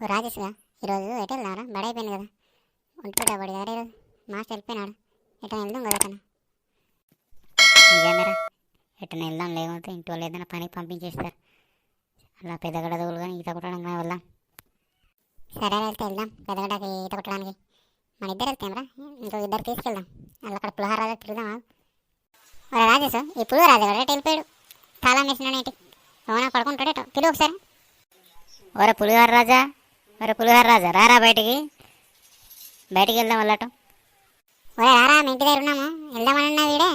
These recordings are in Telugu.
ఓ రాజేష్గా ఈరోజు ఎటు వెళ్ళినారా బడి అయిపోయింది కదా. ఒంటిపేట బడి కదా ఈరోజు. మాస్టర్ వెళ్ళిపోయినాడు. ఎటు వెళ్దాం కదా అతను నిజమేరా ఎటు వెళ్దాం లేకపోతే ఇంటి వాళ్ళు ఏదైనా పనికి పంపించేస్తారు. అలా పెద్దగడ దోలు కానీ ఈత కొట్టడానికి కానీ వెళ్దాం సరే వెళ్తే వెళ్దాం. పెద్దగడకి ఈత కొట్టడానికి. మన ఇద్దరు వెళ్తాం రా ఇంకో ఇద్దరు తీసుకెళ్దాం. అలా అక్కడ పులిహార రాజా తిరుగుదామా? ఒరే రాజేష్ ఇప్పుడు రాజా కూడా వెళ్ళిపోయాడు? తాళం వేసినాడేంటి? అవునా పడుకుంటాడేటో? పిలువు ఒకసారి. ఒరే పులిహార రాజా ఒరే పులిహార రాజా రారా బయటికి? బయటికి వెళ్దాం వెళ్ళటం ఒరే రారా మీ ఇంటి దగ్గర ఉన్నాము. వెళ్దామన్నా వీడే.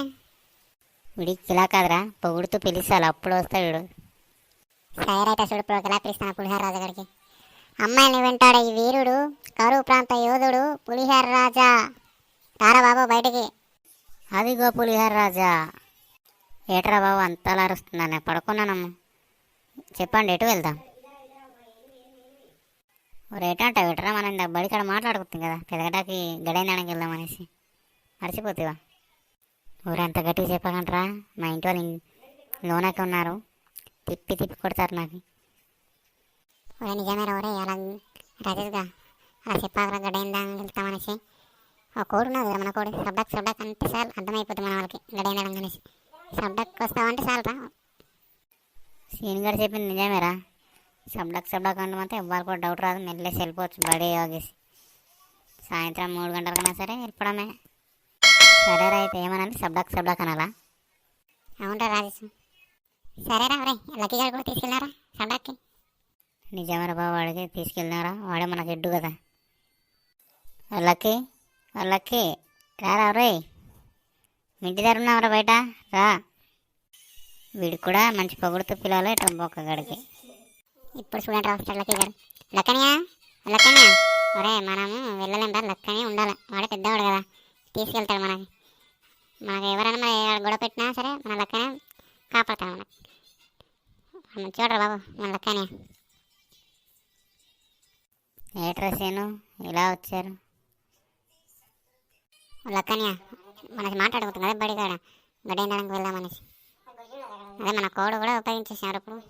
వీడికి ఇలా కాదురా పొగుడుతూ పిలిచాలి అప్పుడు వస్తాడు వీడు. సరే అయితే చూడు ఇప్పుడు ఎలా పిలుస్తాను పులిహార రాజా గారికి. అమ్మాయిని వెంటాడే ఈ వీరుడు కరువు ప్రాంత యోధుడు పులిహార రాజా. రారా బాబు బయటికి. అదిగో పులిహార రాజా. ఏట్రా బాబు అంతలా అరుస్తున్నాను పడుకున్నానమ్మ. చెప్పండి ఎటు వెళ్దాం? రేటంట విటరా మనం ఇందాక బడి కాడ మాట్లాడుకుంటాం కదా. పెదగటాకి గడైనానికి వెళ్దాం అనేసి. మర్చిపోతావా? ఊరంతా గట్టిగా చెప్పకంటరా మా ఇంటి వాళ్ళు లోనకి ఉన్నారు. తిప్పి తిప్పి కొడతారు నాకు. ఒరే నిజమే రా ఒరే అలా రాజేష్గా అలా చెప్పాకరా గడైందా వెళ్తామనేసి ఆ కోడు ఉన్నది కదా మన కోడి. సబ్డాక్ సబ్డాక్ అంటే సార్ అర్థమైపోతుంది మన వాళ్ళకి గడైందడం అనేసి. సబ్డాక్ వస్తామంటే చాలు రా సీన్ గారు చెప్పింది నిజమేరా సబ్డక్ సబ్డక్ అంటే ఎవ్వరు కూడా డౌట్ రాదు. మెల్లెసి వెళ్ళిపోవచ్చు బడి ఆగేసి. సాయంత్రం మూడు గంటలకైనా సరే వెళ్ళిపోవడమే. సరేరా అయితే ఏమనండి సబ్డక్ సబ్డక్ అనాలా? అవునరా రాజేష్. సరేరా రే లక్కీ గారు కూడా తీసుకెళ్ళారా సబ్డక్కి? నిజమరా బాబు వాడికి తీసుకెళ్ళినారా వాడే మనకి ఎడ్డు కదా. లక్కీ లక్కీ రారా రే ఇంటి దగ్గర ఉన్నావురా బయట రా. వీడికి కూడా మంచి పొగుడుతూ పిల్లలు ఇటు బొక్క గడికి. ఇప్పుడు చూడండి రా లక్కీ గారు. లక్కనియా? లక్కనియా? ఒరే మనము వెళ్ళలేం రా ఉండాలి. వాడే పెద్దవాడు కదా. తీసుకెళ్తాడు మనకి. మనకు ఎవరైనా మన గొడవ పెట్టినా సరే మన లక్కనే కాపాడతాడు మనకి. మంచివాడు బాబు మన లక్కనే ఏ డ్రెస్ ఏను ఇలా వచ్చారు. లక్కనియా మనకి మాట్లాడుకుంటుంది కదా బడి కాడ. వెళ్దామనేసి అదే మన కోడ్ కూడా ఉపయోగించేసినారు ఇప్పుడు.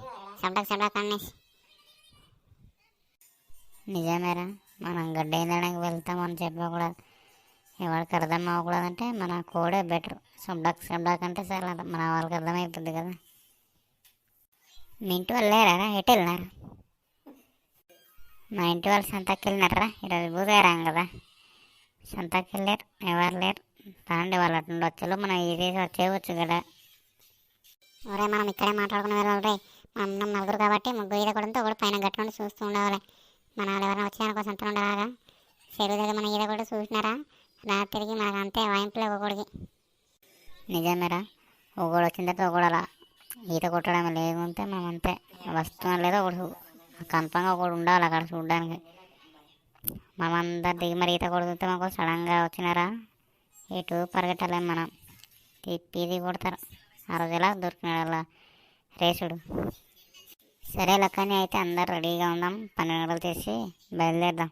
సబ్డాక్ సబ్డాక్ అనేసి. నిజమేరా. మనం గడ్డేందడానికి వెళ్తామని చెప్పకూడదు. ఎవరికి అర్థం అవ్వకూడదంటే మన కోడే బెటర్. సుబ్డాక్ సుబ్డాక్ అంటే చాలా మన వాళ్ళకి అర్థమైపోద్ది కదా. మీ ఇంటి వాళ్ళు లేరా ఎటు వెళ్ళినారు? మా ఇంటి వాళ్ళు సంతకి వెళ్ళినారా ఈరోజు బుధవారం కదా. సంతకి వెళ్ళారు. ఎవరు లేరు? తాండి వాళ్ళు అటు వచ్చేలో మనం ఇది వచ్చేయవచ్చు కదా. ఒరే మనం ఇక్కడే మాట్లాడుకునే వెళ్ళాలి మనం నలుగురు కాబట్టి ముగ్గురు కూడా ఒకటి పైన గట్ల చూస్తూ ఉండవాలి. మన వాళ్ళు ఎవరైనా వచ్చారనుకో సంతలు ఉండరాగా చెరువు దగ్గర మన ఈత కూడా చూసినారా? రాత్రికి మనకు అంతే వాయింపులే ఒకడికి నిజమేరా. ఒకడు వచ్చిన తర్వాత ఒకడు అలా ఈత కొట్టడం లేకుంటే మనం అంతే. వస్తున్నాం లేదా ఒకడు కన్ఫామ్గా ఒకడు ఉండాలి అక్కడ చూడడానికి. మనం అందరు దిగి మరి ఈత కొడుతుంటే మాకు సడన్గా వచ్చినారా? ఇటు పరిగెట్టలేం మనం. తిప్పి కొడతారు. ఆ రోజు ఎలా దొరికినాడు అలా రేసుడు? సరే లక్కని అయితే అందరు రెడీగా ఉందాం. పన్నెండు గంటలు తీసి బయలుదేరదాం.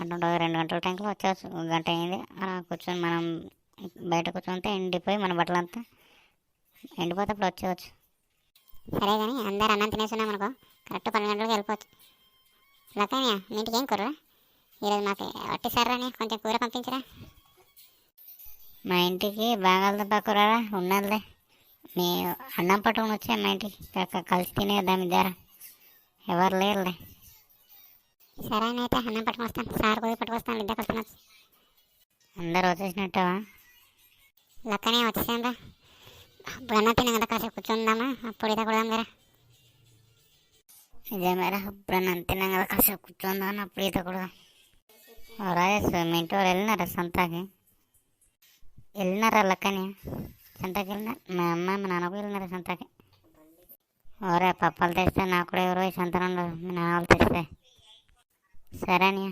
అటు రెండు గంటల టైంలో వచ్చేవచ్చు. ఒక గంట అయింది. అలా కూర్చొని మనం బయట కూర్చుంటే ఎండిపోయి మన బట్టలంతా ఎండిపోతే అప్పుడు వచ్చేవచ్చు సరే కానీ అందరు అన్నం తినేస్తున్నాం అనుకో. కరెక్ట్ పన్నెండు గంటలకు వెళ్ళిపోవచ్చు. లక్కనియా మీ ఇంటికి ఏం కూర ఈరోజు మాకు వట్టి సర్రని కొంచెం కూర పంపించరా? మా ఇంటికి బాగాలతో కూరరా? ఉన్నదిలే. మీ అన్నం పట్టుకుని వచ్చే మా ఇంటికి కలిసి తినేద్దాం ఇద్దరు. ఎవరు లేరులే. సరే అయితే అన్నం పట్టుకుని వస్తాను సార్ కూడా పట్టుకొస్తాను ఇద్దరు కలిసి తినొచ్చు. అందరు వచ్చేసినట్టవా? లక్కనే వచ్చేసాను రా. అప్పుడు అన్నం తిన్నాం కదా కాసేపు కూర్చుందామా? అప్పుడు ఇదే కొడదాం కదా. నిజమేరా అప్పుడు అన్నం తిన్నాం కదా కాసేపు కూర్చుందామని అప్పుడు ఈత కొడదాం. రాజేష్ మీ ఇంటి వాళ్ళు వెళ్ళినారా సొంతకి? వెళ్ళినారా లక్కని? సంతకి వెళ్ళినారు మా అమ్మ మా నాన్న కూడా వెళ్ళినారు సంతకి. ఓరే పప్పాలు తెస్తే నాకు కూడా ఎవరో సంతనం ఉండదు మీ నాన్న వాళ్ళు తెస్తే. సరే అనియా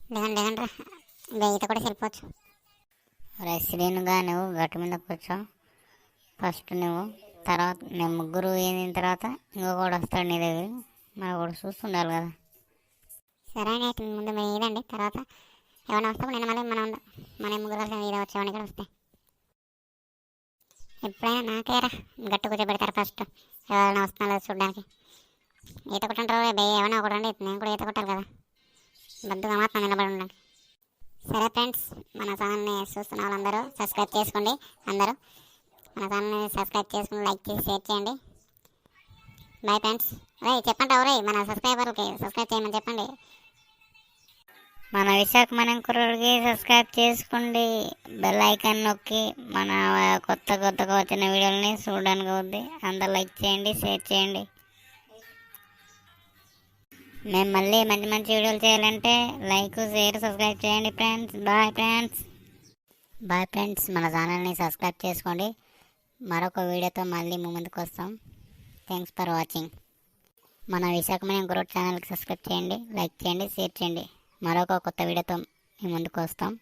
లేదండి రా. ఈత కూడా వెళ్ళిపోవచ్చు. ఒరే శ్రీనుగా నువ్వు గట్టు మీద కూర్చో. ఫస్ట్ నువ్వు తర్వాత మేము ముగ్గురు అయిన తర్వాత ఇంకొకడు వస్తాడు నీ దగ్గర మన కూడా చూస్తుండాలి కదా. సరే అయితే ముందు మీరు ఇదండి తర్వాత ఎవరైనా వస్తే నేను మళ్ళీ మనం మన ముగ్గురు కలిసి మీద వచ్చేవాడిని ఇక్కడ వస్తే. ఎప్పుడైనా నాకేరా. గట్టు కూర్చోబెడతారు ఫస్ట్. ఎవరైనా వస్తున్నారో చూడడానికి. ఈత కొట్టంటారు ఏమైనా ఒకటి నేను కూడా ఈత కొట్టాలి కదా. బద్దుగా మాత్రం నిలబడి ఉండండి. సరే ఫ్రెండ్స్ మన ఛానల్ని చూస్తున్న వాళ్ళందరూ సబ్స్క్రైబ్ చేసుకోండి. అందరూ మన ఛానల్ని సబ్స్క్రైబ్ చేసుకుని లైక్ చేసి షేర్ చేయండి. Bye friends. రే చెప్పండి ఎవరే మన సబ్స్క్రైబర్లకి సబ్స్క్రైబ్ చేయమని చెప్పండి. మన విశాఖ మనం కుర్రోడికి సబ్స్క్రైబ్ చేసుకోండి. బెల్ ఐకాన్ నొక్కి మన కొత్త కొత్తగా వచ్చిన వీడియోలని చూడడానికి అవుద్ది అందరు లైక్ చేయండి షేర్ చేయండి. మేము మళ్ళీ మంచి మంచి వీడియోలు చేయాలంటే లైక్ షేర్ సబ్స్క్రైబ్ చేయండి friends bye friends bye friends మన ఛానల్ని సబ్స్క్రైబ్ చేసుకోండి. మరొక వీడియోతో మళ్ళీ మీ ముందుకు వస్తాం. థ్యాంక్స్ ఫర్ వాచింగ్ మన విశాఖమయం గ్రోత్ ఛానల్కి సబ్స్క్రైబ్ చేయండి లైక్ చేయండి షేర్ చేయండి. మరొక కొత్త వీడియోతో మీ ముందుకు వస్తాం.